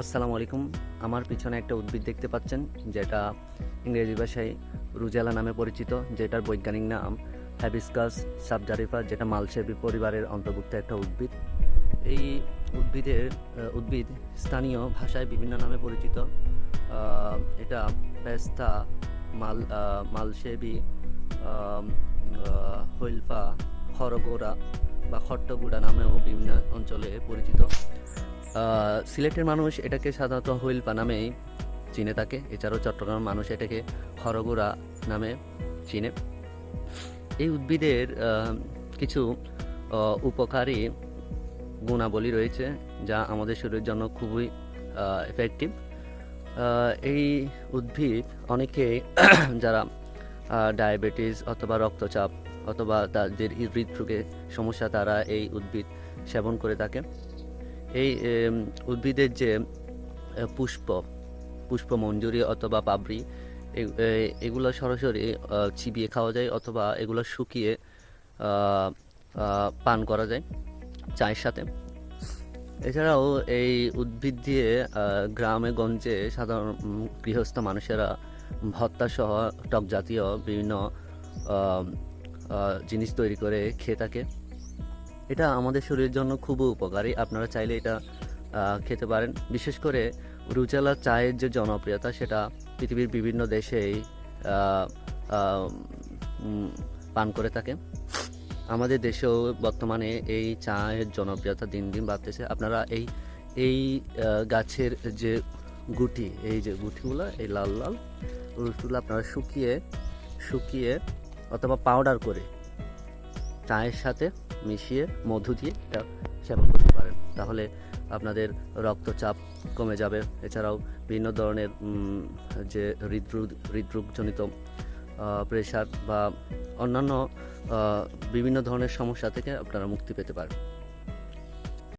আসসালামু আলাইকুম। আমার পিছনে একটা উদ্ভিদ দেখতে পাচ্ছেন, যেটা ইংরেজি ভাষায় রুজেলা নামে পরিচিত, যেটার বৈজ্ঞানিক নাম হ্যাবিসকাস সাবজারিফা, যেটা মালসেবি পরিবারের অন্তর্ভুক্ত একটা উদ্ভিদ। এই উদ্ভিদের উদ্ভিদ স্থানীয় ভাষায় বিভিন্ন নামে পরিচিত। এটা পেস্তা, মাল মালসেবি হৈলফা খরগোড়া বা খট্টগুড়া নামেও বিভিন্ন অঞ্চলে পরিচিত। সিলেটের মানুষ এটাকে সাধারণত হুইলপা নামেই চিনে থাকে এছাড়াও চট্টগ্রাম মানুষ এটাকে খরগোড়া নামে চিনে। এই উদ্ভিদের কিছু উপকারী গুণাবলী রয়েছে যা আমাদের শরীরের জন্য খুবই এফেক্টিভ এই উদ্ভিদ অনেকে যারা ডায়াবেটিস অথবা রক্তচাপ অথবা তাদের হৃদরোগের সমস্যা, তারা এই উদ্ভিদ সেবন করে থাকে। এই উদ্ভিদের যে পুষ্প পুষ্প মঞ্জুরি অথবা পাবড়ি এগুলো সরাসরি চিবিয়ে খাওয়া যায় অথবা এগুলো শুকিয়ে পান করা যায় চায়ের সাথে। এছাড়াও এই উদ্ভিদ দিয়ে গ্রামে গঞ্জে সাধারণ গৃহস্থ মানুষেরা ভত্তা সহ টক জাতীয় বিভিন্ন জিনিস তৈরি করে খেয়ে থাকে। এটা আমাদের শরীরের জন্য খুব উপকারী। আপনারা চাইলে এটা খেতে পারেন। বিশেষ করে রুচেলা চায়ের যে জনপ্রিয়তা, সেটা পৃথিবীর বিভিন্ন দেশেই পান করে থাকে। আমাদের দেশেও বর্তমানে এই চায়ের জনপ্রিয়তা দিন দিন বাড়তেছে। আপনারা এই এই গাছের যে গুটি, এই যে গুটিগুলো, এই লাল লাল গুটিগুলো আপনারা শুকিয়ে শুকিয়ে অথবা পাউডার করে চায়ের সাথে মিশিয়ে মধু দিয়ে এটা সেবন করতে পারেন। তাহলে আপনাদের রক্তচাপ কমে যাবে। এছাড়াও বিভিন্ন ধরনের যে হৃদরোগ, হৃদরোগজনিত প্রেশার বা অন্যান্য বিভিন্ন ধরনের সমস্যা থেকে আপনারা মুক্তি পেতে পারেন।